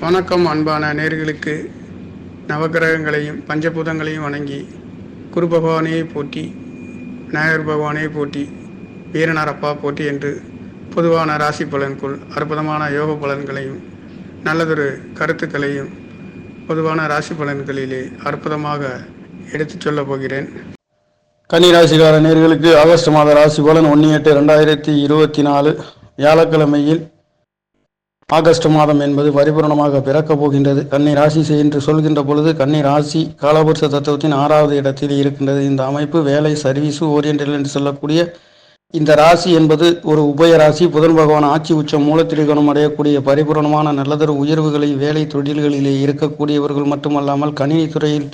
வணக்கம் அன்பான நேர்களுக்கு நவக்கிரகங்களையும் பஞ்சபூதங்களையும் வணங்கி குரு பகவானையை போட்டி விநாயகர் பகவானையை போட்டி வீரனாரப்பா போட்டி என்று பொதுவான ராசி பலனுக்குள் அற்புதமான யோக பலன்களையும் நல்லதொரு கருத்துக்களையும் பொதுவான ராசி பலன்களிலே அற்புதமாக எடுத்துச் சொல்லப் போகிறேன். கன்னிராசிக்கார நேர்களுக்கு ஆகஸ்ட் மாத ராசி பலன் ஒன்று எட்டு ரெண்டாயிரத்தி இருபத்தி நாலு வியாழக்கிழமையில் ஆகஸ்ட் மாதம் என்பது பரிபூரணமாக பிறக்கப் போகின்றது. கன்னி ராசி என்று சொல்கின்ற பொழுது கன்னி ராசி காலபுருஷ தத்துவத்தின் ஆறாவது இடத்தில் இருக்கின்றது. இந்த அமைப்பு வேலை சர்வீஸு ஓரியன்டல் என்று சொல்லக்கூடிய இந்த ராசி என்பது ஒரு உபய ராசி. புதன் பகவான் ஆட்சி உச்சம் மூலத்திரிகோணம் அடையக்கூடிய பரிபூரணமான நல்லதொரு உயர்வுகளை வேலை தொழில்களிலே இருக்கக்கூடியவர்கள் மட்டுமல்லாமல் கணினி துறையில்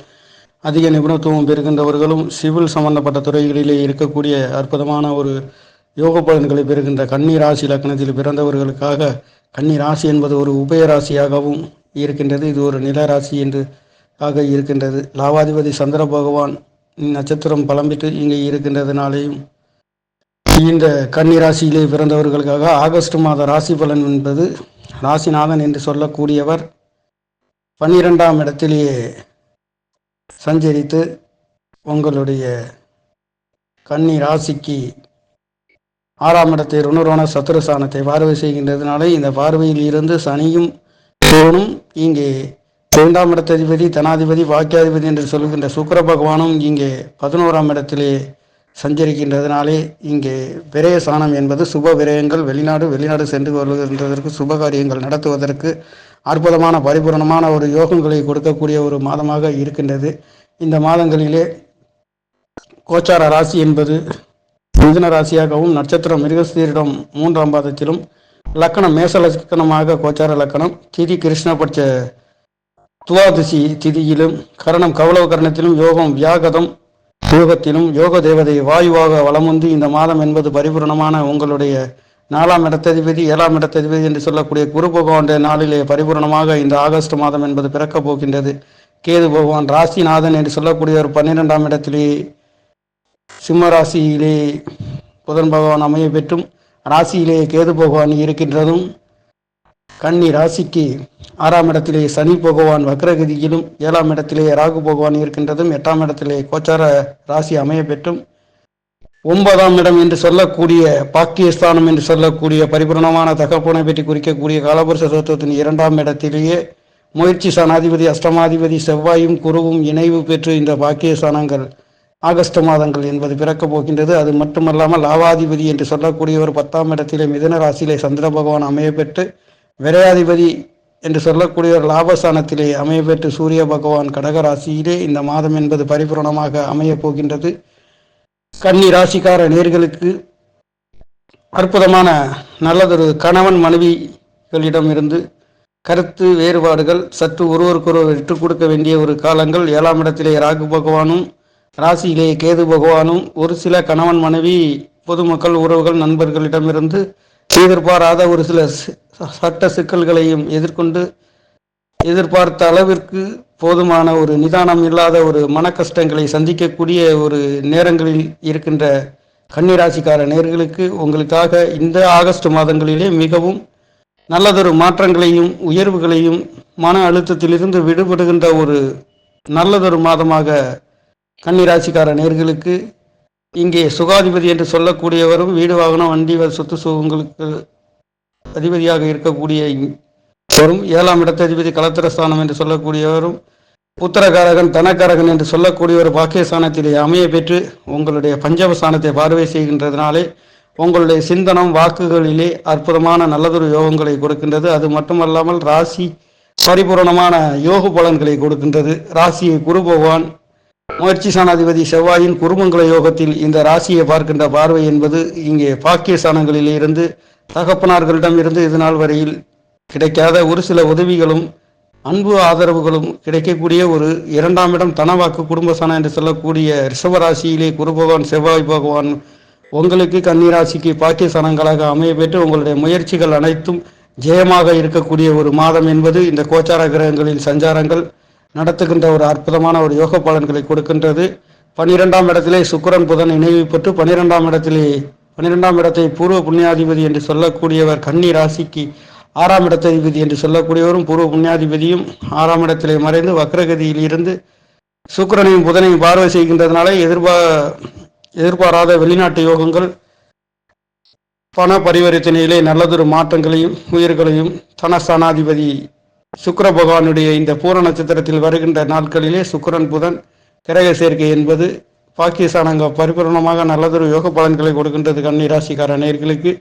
அதிக நிபுணத்துவம் பெறுகின்றவர்களும் சிவில் சம்பந்தப்பட்ட துறைகளிலே இருக்கக்கூடிய அற்புதமான ஒரு யோக பலன்களை பெறுகின்ற கன்னி ராசி லக்னத்தில் பிறந்தவர்களுக்காக கன்னி ராசி என்பது ஒரு உபயராசியாகவும் இருக்கின்றது. இது ஒரு நிலராசி என்று ஆக இருக்கின்றது. லாவாதிபதி சந்திர பகவான் நட்சத்திரம் பழம்பிட்டு இங்கே இருக்கின்றதுனாலேயும் இந்த கன்னி ராசியிலே பிறந்தவர்களுக்காக ஆகஸ்ட் மாத ராசி பலன் என்பது ராசிநாதன் என்று சொல்லக்கூடியவர் பன்னிரெண்டாம் இடத்திலேயே சஞ்சரித்து உங்களுடைய கன்னி ராசிக்கு ஆறாம் இடத்தை ருணரோண சத்துருசானத்தை பார்வை செய்கின்றதுனால இந்த பார்வையில் இருந்து சனியும் சோனும் இங்கே இரண்டாம் இடத்ததிபதி தனாதிபதி வாக்கியாதிபதி என்று சொல்கின்ற சுக்கர பகவானும் இங்கே பதினோராம் இடத்திலே சஞ்சரிக்கின்றதுனாலே இங்கே விரய சாணம் என்பது சுப விரயங்கள் வெளிநாடு வெளிநாடு சென்று வருகின்றதற்கு சுப காரியங்கள் நடத்துவதற்கு அற்புதமான பரிபூரணமான ஒரு யோகங்களை கொடுக்கக்கூடிய ஒரு மாதமாக இருக்கின்றது. இந்த மாதங்களிலே கோச்சார ராசி என்பது மிதுன ராசியாகவும் நட்சத்திரம் மிருகஸ்தீரிடம் மூன்றாம் பாதத்திலும் லக்கணம் மேச லக்கணமாக கோச்சார லக்கணம். திதி கிருஷ்ணபட்ச துவாதசி திதியிலும் கரணம் கௌளவ கரணத்திலும் யோகம் வியாகதம் யோகத்திலும் யோக தேவதை வாயுவாக வலம் வந்து இந்த மாதம் என்பது பரிபூரணமான உங்களுடைய நாலாம் இடத்ததிபதி ஏழாம் இடத்ததிபதி என்று சொல்லக்கூடிய குரு பகவானுடைய நாளிலே பரிபூரணமாக இந்த ஆகஸ்ட் மாதம் என்பது பிறக்கப் போகின்றது. கேது பகவான் ராசிநாதன் என்று சொல்லக்கூடிய ஒரு பன்னிரெண்டாம் இடத்திலே சிம்மராசியிலே புதன் பகவான் அமைய பெற்றும் ராசியிலே கேது பகவான் இருக்கின்றதும் கன்னி ராசிக்கு ஆறாம் இடத்திலே சனி பகவான் வக்ரகதியிலும் ஏழாம் இடத்திலே ராகு பகவான் இருக்கின்றதும் எட்டாம் இடத்திலே கோச்சார ராசி அமைய பெற்றும் ஒன்பதாம் இடம் என்று சொல்லக்கூடிய பாக்கியஸ்தானம் என்று சொல்லக்கூடிய பரிபூர்ணமான தகப்பனை பற்றி குறிக்கக்கூடிய காலபுருஷ தத்துவத்தின் இரண்டாம் இடத்திலேயே முயற்சி சனாதிபதி அஷ்டமாதிபதி செவ்வாயும் குருவும் இணைவு பெற்று இந்த பாக்கியஸ்தானங்கள் ஆகஸ்ட் மாதங்கள் என்பது பிறக்கப் போகின்றது. அது மட்டுமல்லாமல் லாவாதிபதி என்று சொல்லக்கூடிய ஒரு பத்தாம் இடத்திலே மிதன ராசியிலே சந்திர பகவான் அமைய பெற்று விரையாதிபதி என்று சொல்லக்கூடிய ஒரு லாபஸ்தானத்திலே அமைய பெற்று சூரிய பகவான் கடக ராசியிலே இந்த மாதம் என்பது பரிபூரணமாக அமையப் போகின்றது. கன்னி ராசிக்கார நேர்களுக்கு அற்புதமான நல்லதொரு கணவன் மனைவிகளிடம் இருந்து கருத்து வேறுபாடுகள் சற்று ஒருவருக்கொருவர் விட்டுக் கொடுக்க வேண்டிய ஒரு காலங்கள். ஏழாம் இடத்திலே ராகு பகவானும் ராசியிலே கேது பகவானும் ஒரு சில கணவன் மனைவி பொதுமக்கள் உறவுகள் நண்பர்களிடமிருந்து எதிர்பாராத ஒரு சில சட்ட சிக்கல்களையும் எதிர்கொண்டு எதிர்பார்த்த அளவிற்கு போதுமான ஒரு நிதானம் இல்லாத ஒரு மன கஷ்டங்களை சந்திக்கக்கூடிய ஒரு நேரங்களில் இருக்கின்ற கன்னிராசிக்கார நேர்களுக்கு உங்களுக்காக இந்த ஆகஸ்ட் மாதங்களிலே மிகவும் நல்லதொரு மாற்றங்களையும் உயர்வுகளையும் மன அழுத்தத்திலிருந்து விடுபடுகின்ற ஒரு நல்லதொரு மாதமாக கன்னிராசிக்கார நேர்களுக்கு இங்கே சுகாதிபதி என்று சொல்லக்கூடியவரும் வீடு வாகனம் வண்டி சொத்து சுகங்களுக்கு அதிபதியாக இருக்கக்கூடிய வரும் ஏழாம் இடத்ததிபதி கலத்திரஸ்தானம் என்று சொல்லக்கூடியவரும் உத்தரகாரகன் தனக்காரகன் என்று சொல்லக்கூடியவர் பாக்கியஸ்தானத்திலே அமைய பெற்று உங்களுடைய பஞ்சபஸ்தானத்தை பார்வை செய்கின்றதுனாலே உங்களுடைய சிந்தனம் வாக்குகளிலே அற்புதமான நல்லதொரு யோகங்களை கொடுக்கின்றது. அது மட்டுமல்லாமல் ராசி பரிபூரணமான யோக பலன்களை கொடுக்கின்றது. ராசியை குரு பகவான் முயற்சி சாணாதிபதி செவ்வாயின் குருமங்கல யோகத்தில் இந்த ராசியை பார்க்கின்ற பார்வை என்பது இங்கே பாக்கிய சாணங்களில் இருந்து தகப்பனார்களிடம் இருந்து இது நாள் வரையில் கிடைக்காத ஒரு சில உதவிகளும் அன்பு ஆதரவுகளும் கிடைக்கக்கூடிய ஒரு இரண்டாம் இடம் தனவாக்கு குடும்பஸ்தானம் என்று சொல்லக்கூடிய ரிஷபராசியிலே குரு பகவான் செவ்வாய் பகவான் உங்களுக்கு கன்னிராசிக்கு பாக்கியஸ்தானங்களாக அமைய பெற்று உங்களுடைய முயற்சிகள் அனைத்தும் ஜெயமாக இருக்கக்கூடிய ஒரு மாதம் என்பது இந்த கோச்சார கிரகங்களின் சஞ்சாரங்கள். நடத்துகின்ற ஒரு அற்புதமான ஒரு யோக பலன்களை கொடுக்கின்றது. பனிரெண்டாம் இடத்திலே சுக்கரன் புதன் இணைவு பெற்று பனிரெண்டாம் இடத்திலே பன்னிரெண்டாம் இடத்தை பூர்வ புண்ணியாதிபதி என்று சொல்லக்கூடியவர் கன்னி ராசிக்கு ஆறாம் இடத்ததிபதி என்று சொல்லக்கூடியவரும் பூர்வ புண்ணியாதிபதியும் ஆறாம் இடத்திலே மறைந்து வக்ரகதியில் இருந்து சுக்கிரனையும் புதனையும் பார்வை செய்கின்றதுனால எதிர்பா எதிர்பாராத வெளிநாட்டு யோகங்கள் பண பரிவர்த்தனையிலே நல்லதொரு மாற்றங்களையும் உயிர்களையும் தனஸ்தானாதிபதி சுக்கர பகவானுடைய இந்த பூர நட்சத்திரத்தில் வருகின்ற நாட்களிலே சுக்கரன் புதன் கிரக சேர்க்கை என்பது பாகிஸ்தானங்க பரிபூர்ணமாக நல்லதொரு யோக பலன்களை கொடுக்கின்றது கன்னி ராசிக்கார நேயர்களுக்கு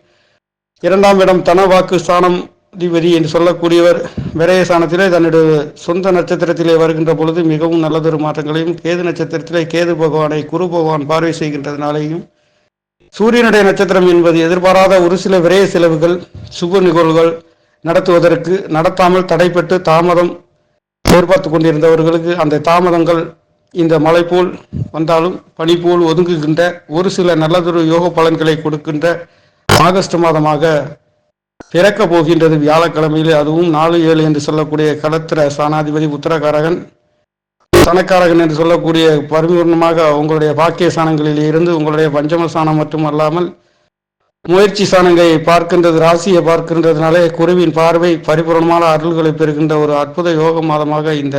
இரண்டாம் இடம் தன வாக்கு ஸ்தானம் அதிபதி என்று சொல்லக்கூடியவர் விரயஸ்தானத்திலே தன்னுடைய சொந்த நட்சத்திரத்திலே வருகின்ற பொழுது மிகவும் நல்லதொரு மாற்றங்களையும் கேது நட்சத்திரத்திலே கேது பகவானை குரு பகவான் பார்வை செய்கின்றதுனாலேயும் சூரியனுடைய நட்சத்திரம் என்பது எதிர்பாராத ஒரு சில விரய செலவுகள் சுப நிகழ்வுகள் நடத்துவதற்கு நடத்தாமல் தடைப்பட்டு தாமதம் எதிர்பார்த்து கொண்டிருந்தவர்களுக்கு அந்த தாமதங்கள் இந்த மலை போல் வந்தாலும் பனி போல் ஒதுங்குகின்ற ஒரு சில நல்லதொரு யோக பலன்களை கொடுக்கின்ற ஆகஸ்ட் மாதமாக பிறக்க போகின்றது வியாழக்கிழமையிலே. அதுவும் நாலு ஏழு என்று சொல்லக்கூடிய களத்திர சனாதிபதி உத்தரகாரகன் சனக்காரகன் என்று சொல்லக்கூடிய பரிபூர்ணமாக உங்களுடைய பாக்கிய ஸ்தானங்களில் இருந்து உங்களுடைய பஞ்சம ஸ்தானம் மட்டுமல்லாமல் முயற்சி சாணங்களை பார்க்கின்றது ராசியை பார்க்கின்றதுனாலே குருவின் பார்வை பரிபூர்ணமான அருள்களை பெறுகின்ற ஒரு அற்புத யோக மாதமாக இந்த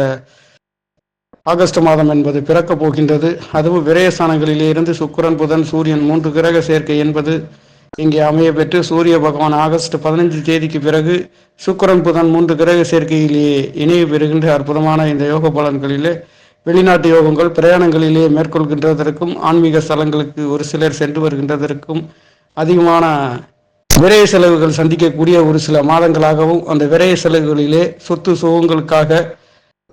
ஆகஸ்ட் மாதம் என்பது பிறக்கப் போகின்றது. அதுவும் விரயஸ்தானங்களிலே இருந்து சுக்கரன் புதன் சூரியன் மூன்று கிரக சேர்க்கை என்பது இங்கே அமைய பெற்று சூரிய பகவான் ஆகஸ்ட் பதினைஞ்சு தேதிக்கு பிறகு சுக்கிரன் புதன் மூன்று கிரக சேர்க்கையிலேயே இணைவு பெறுகின்ற அற்புதமான இந்த யோக பலன்களிலே வெளிநாட்டு யோகங்கள் பிரயாணங்களிலே மேற்கொள்கின்றதற்கும் ஆன்மீக ஸ்தலங்களுக்கு ஒரு சிலர் சென்று வருகின்றதற்கும் அதிகமான விரய செலவுகள் சந்திக்கக்கூடிய ஒரு சில மாதங்களாகவும் அந்த விரய செலவுகளிலே சொத்து சுகங்களுக்காக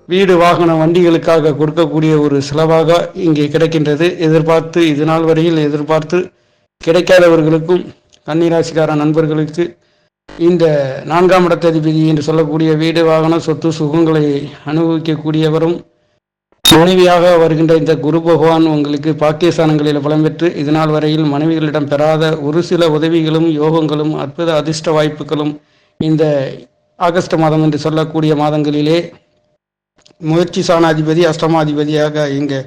வீடு வாகன வண்டிகளுக்காக கொடுக்கக்கூடிய ஒரு செலவாக இங்கே கிடைக்கின்றது. எதிர்பார்த்து இது நாள் வரையில் எதிர்பார்த்து கிடைக்காதவர்களுக்கும் கன்னிராசிக்கார நண்பர்களுக்கு இந்த நான்காம் இடத்ததிபதி என்று சொல்லக்கூடிய வீடு வாகன சொத்து சுகங்களை அனுபவிக்கக்கூடியவரும் மனைவியாக வருகின்ற இந்த குரு பகவான் உங்களுக்கு பாக்கியஸ்தானங்களில் புலம்பெற்று இதனால் இதுநாள் வரையில் மனைவிகளிடம் பெறாத ஒரு சில உதவிகளும் யோகங்களும் அற்புத அதிர்ஷ்ட வாய்ப்புகளும் இந்த ஆகஸ்ட் மாதம் என்று சொல்லக்கூடிய மாதங்களிலே முயற்சி சாணாதிபதி அஷ்டமாதிபதியாக இங்கே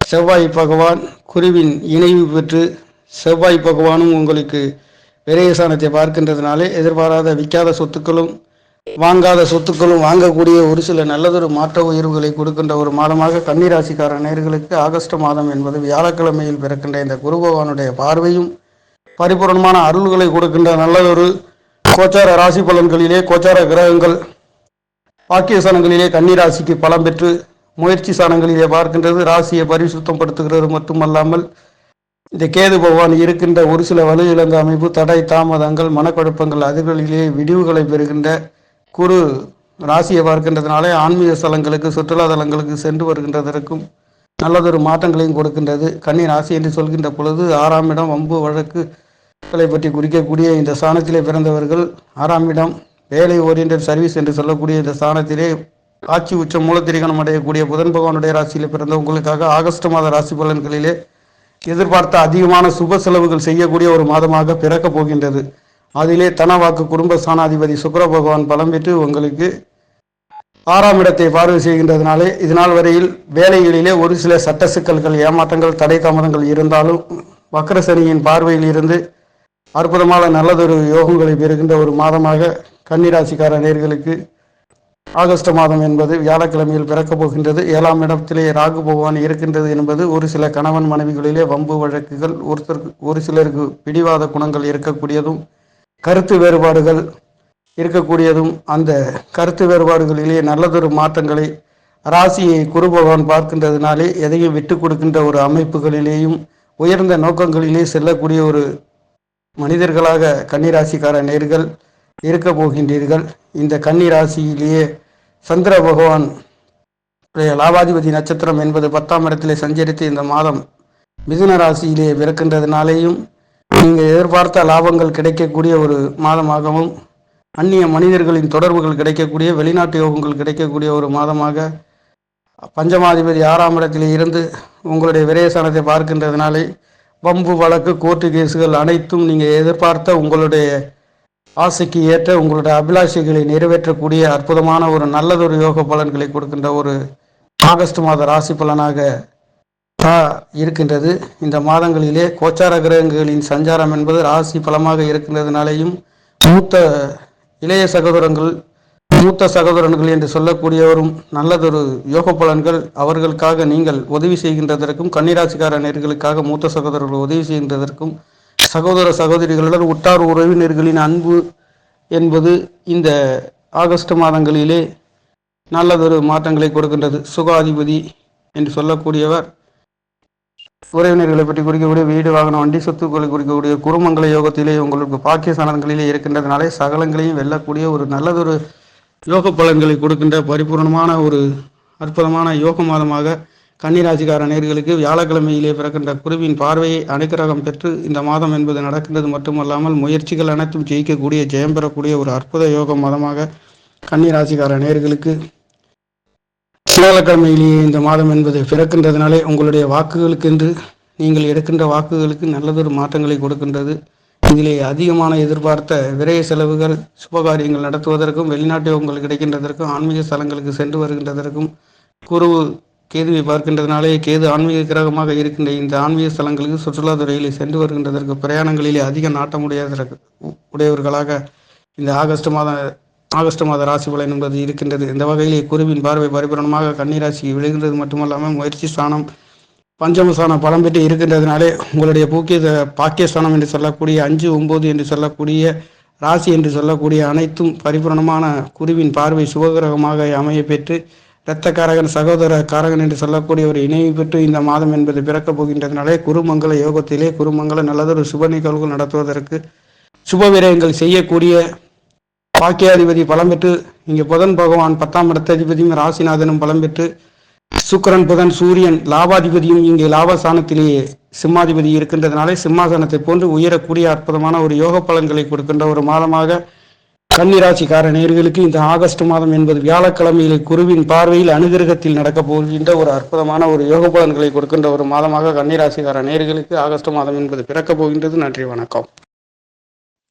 செவ்வாய் பகவான் குருவின் இணைவு பெற்று செவ்வாய் பகவானும் உங்களுக்கு விரயசானத்தை பார்க்கின்றதுனாலே எதிர்பாராத விற்காத சொத்துக்களும் வாங்காத சொத்துக்களும் வாங்கக்கூடிய ஒரு சில நல்லதொரு மாற்ற உயர்வுகளை கொடுக்கின்ற ஒரு மாதமாக கன்னிராசிக்கார நேர்களுக்கு ஆகஸ்ட் மாதம் என்பது வியாழக்கிழமையில் பிறக்கின்ற இந்த குரு பகவானுடைய பார்வையும் பரிபூர்ணமான அருள்களை கொடுக்கின்ற நல்லதொரு கோச்சார ராசி பலன்களிலே கோச்சார கிரகங்கள் பாக்கிய சாணங்களிலே கன்னிராசிக்கு பலம் பெற்று முயற்சி சாணங்களிலே பார்க்கின்றது. ராசியை பரிசுத்தப்படுத்துகிறது மட்டுமல்லாமல் இந்த கேது பகவான் இருக்கின்ற ஒரு சில வலு இழந்த அமைப்பு தடை தாமதங்கள் மனக்குழப்பங்கள் அதிர்களிலே விடிவுகளை பெறுகின்ற குரு ராசியை பார்க்கின்றதுனாலே ஆன்மீக ஸ்தலங்களுக்கு சுற்றுலா தலங்களுக்கு சென்று வருகின்றதற்கும் நல்லதொரு மாற்றங்களையும் கொடுக்கின்றது. கன்னி ராசி என்று சொல்கின்ற பொழுது ஆறாம் இடம் வம்பு வழக்குகளை பற்றி குறிக்கக்கூடிய இந்த ஸ்தானத்திலே பிறந்தவர்கள் ஆறாம் இடம் வேலை ஓரியன்ட் சர்வீஸ் என்று சொல்லக்கூடிய இந்த ஸ்தானத்திலே ஆட்சி உச்ச மூலத்திரிகணம் அடையக்கூடிய புதன் பகவானுடைய ராசியில் பிறந்த உங்களுக்காக ஆகஸ்ட் மாத ராசி பலன்களிலே எதிர்பார்த்த அதிகமான சுப செலவுகள் செய்யக்கூடிய ஒரு மாதமாக பிறக்கப் போகின்றது. அதிலே தனவாக்கு குடும்ப ஸ்தானாதிபதி சுக்கர பகவான் பலம் பெற்று உங்களுக்கு ஆறாம் இடத்தை பார்வை செய்கின்றதுனாலே இதனால் வரையில் வேலைகளிலே ஒரு சில சட்ட சிக்கல்கள் ஏமாற்றங்கள் தடை தாமதங்கள் இருந்தாலும் வக்கரசனியின் பார்வையில் இருந்து அற்புதமான நல்லதொரு யோகங்களை பெறுகின்ற ஒரு மாதமாக கன்னிராசிக்கார நேர்களுக்கு ஆகஸ்ட் மாதம் என்பது வியாழக்கிழமையில் பிறக்கப் போகின்றது. ஏழாம் இடத்திலே ராகு பகவான் இருக்கின்றது என்பது ஒரு சில கணவன் மனைவிகளிலே வம்பு வழக்குகள் ஒருத்தருக்கு ஒரு சிலருக்கு பிடிவாத குணங்கள் இருக்கக்கூடியதும் கருத்து வேறுபாடுகள் இருக்கக்கூடியதும் அந்த கருத்து வேறுபாடுகளிலேயே நல்லதொரு மாற்றங்களை ராசியை குரு பகவான் பார்க்கின்றதுனாலே எதையும் விட்டு கொடுக்கின்ற ஒரு அமைப்புகளிலேயும் உயர்ந்த நோக்கங்களிலே செல்லக்கூடிய ஒரு மனிதர்களாக கன்னிராசிக்கார நேர்கள் இருக்க போகின்றீர்கள். இந்த கன்னி ராசியிலேயே சந்திர பகவான் லாபாதிபதி நட்சத்திரம் என்பது பத்தாம் இடத்திலே சஞ்சரித்து இந்த மாதம் மிதுன ராசியிலே பிறக்கின்றதுனாலேயும் நீங்கள் எதிர்பார்த்த லாபங்கள் கிடைக்கக்கூடிய ஒரு மாதமாகவும் அந்நிய மனிதர்களின் தொடர்புகள் கிடைக்கக்கூடிய வெளிநாட்டு யோகங்கள் கிடைக்கக்கூடிய ஒரு மாதமாக பஞ்சமாதிபதி ஆறாம் இடத்தில் இருந்து உங்களுடைய விரயசனத்தை பார்க்கின்றதுனாலே வம்பு வழக்கு கோர்ட்டு கேஸுகள் அனைத்தும் நீங்கள் எதிர்பார்த்த உங்களுடைய ஆசைக்கு ஏற்ற உங்களுடைய அபிலாஷைகளை நிறைவேற்றக்கூடிய அற்புதமான ஒரு நல்லதொரு யோக பலன்களை கொடுக்கின்ற ஒரு ஆகஸ்ட் மாத ராசி பலனாக தா இருக்கின்றது. இந்த மாதங்களிலே கோச்சார கிரகங்களின் சஞ்சாரம் என்பது ராசி பலமாக இருக்கின்றதுனாலேயும் மூத்த இளைய சகோதரங்கள் மூத்த சகோதரர்கள் என்று சொல்லக்கூடியவரும் நல்லதொரு யோக பலன்கள் அவர்களுக்காக நீங்கள் உதவி செய்கின்றதற்கும் கன்னிராசிக்கார நேர்களுக்காக மூத்த சகோதரர்கள் உதவி செய்கின்றதற்கும் சகோதர சகோதரிகளுடன் உற்றார் உறவினர்களின் அன்பு என்பது இந்த ஆகஸ்ட் மாதங்களிலே நல்லதொரு மாற்றங்களை கொடுக்கின்றது. சுகாதிபதி என்று சொல்லக்கூடியவர் உறவினர்களை பற்றி குறிக்கக்கூடிய வீடு வாகனம் வண்டி சொத்துக்களை குறிக்கக்கூடிய குருமங்கல யோகத்திலே உங்களுக்கு பாக்கிய சனங்களிலே இருக்கின்றதுனாலே சகலங்களையும் வெல்லக்கூடிய ஒரு நல்லதொரு யோக பலன்களை கொடுக்கின்ற பரிபூர்ணமான ஒரு அற்புதமான யோக மாதமாக கன்னிராசிக்கார நேர்களுக்கு வியாழக்கிழமையிலே பிறக்கின்ற குருவின் பார்வையை அனுக்கிரகம் பெற்று இந்த மாதம் என்பது நடக்கின்றது. மட்டுமல்லாமல் முயற்சிகள் அனைத்தும் ஜெயிக்கக்கூடிய ஜெயம் பெறக்கூடிய ஒரு அற்புத யோக மாதமாக கன்னிராசிக்கார நேர்களுக்கு வியாழக்கிழமையிலேயே இந்த மாதம் என்பது பிறக்கின்றதுனாலே உங்களுடைய வாக்குகளுக்கென்று நீங்கள் எடுக்கின்ற வாக்குகளுக்கு நல்லதொரு மாற்றங்களை கொடுக்கின்றது. இதிலே அதிகமான எதிர்பார்த்த விரைய செலவுகள் சுபகாரியங்கள் நடத்துவதற்கும் வெளிநாட்டு உங்களுக்கு கிடைக்கின்றதற்கும் ஆன்மீக ஸ்தலங்களுக்கு சென்று வருகின்றதற்கும் குருவு கேதுவை பார்க்கின்றதுனாலே கேது ஆன்மீக கிரகமாக இருக்கின்ற இந்த ஆன்மீக ஸ்தலங்களுக்கு சுற்றுலாத்துறையில் சென்று வருகின்றதற்கு பிரயாணங்களிலே அதிக நாட்டமுடையதற்கு உடையவர்களாக இந்த ஆகஸ்ட் மாதம் ஆகஸ்ட் மாத ராசி பலன் என்பது இருக்கின்றது. இந்த வகையிலே குருவின் பார்வை பரிபூரணமாக கன்னிராசிக்கு விழுகின்றது. மட்டுமல்லாமல் முயற்சி ஸ்தானம் பஞ்சமஸ்தானம் பலம் பெற்று இருக்கின்றதுனாலே உங்களுடைய பூக்கிய பாக்கியஸ்தானம் என்று சொல்லக்கூடிய அஞ்சு ஒம்பது என்று சொல்லக்கூடிய ராசி என்று சொல்லக்கூடிய அனைத்தும் பரிபூரணமான குருவின் பார்வை சுபகிரகமாக அமைய பெற்று இரத்தக்காரகன் சகோதர காரகன் என்று சொல்லக்கூடிய ஒரு இணைவு பெற்று இந்த மாதம் என்பது பிறக்கப் போகின்றதுனாலே குருமங்கல யோகத்திலே குருமங்கல நல்லதொரு சுப நிகழ்வுகள் நடத்துவதற்கு சுப விரயங்கள் செய்யக்கூடிய பாக்கியாதிபதி பலம் பெற்று இங்கே புதன் பகவான் பத்தாம் இடத்ததிபதியும் ராசிநாதனும் பலம் பெற்று சுக்கரன் புதன் சூரியன் லாபாதிபதியும் இங்கே லாபஸ்தானத்திலேயே சிம்மாதிபதி இருக்கின்றதுனாலே சிம்மாசனத்தை போன்று உயரக்கூடிய அற்புதமான ஒரு யோக பலன்களை கொடுக்கின்ற ஒரு மாதமாக கன்னிராசிக்கார நேர்களுக்கு இந்த ஆகஸ்ட் மாதம் என்பது வியாழக்கிழமையில் குருவின் பார்வையில் அனுகிரகத்தில் நடக்கப் போகின்ற ஒரு அற்புதமான ஒரு யோக பலன்களை கொடுக்கின்ற ஒரு மாதமாக கன்னிராசிக்கார நேர்களுக்கு ஆகஸ்ட் மாதம் என்பது பிறக்கப் போகின்றது. நன்றி வணக்கம்.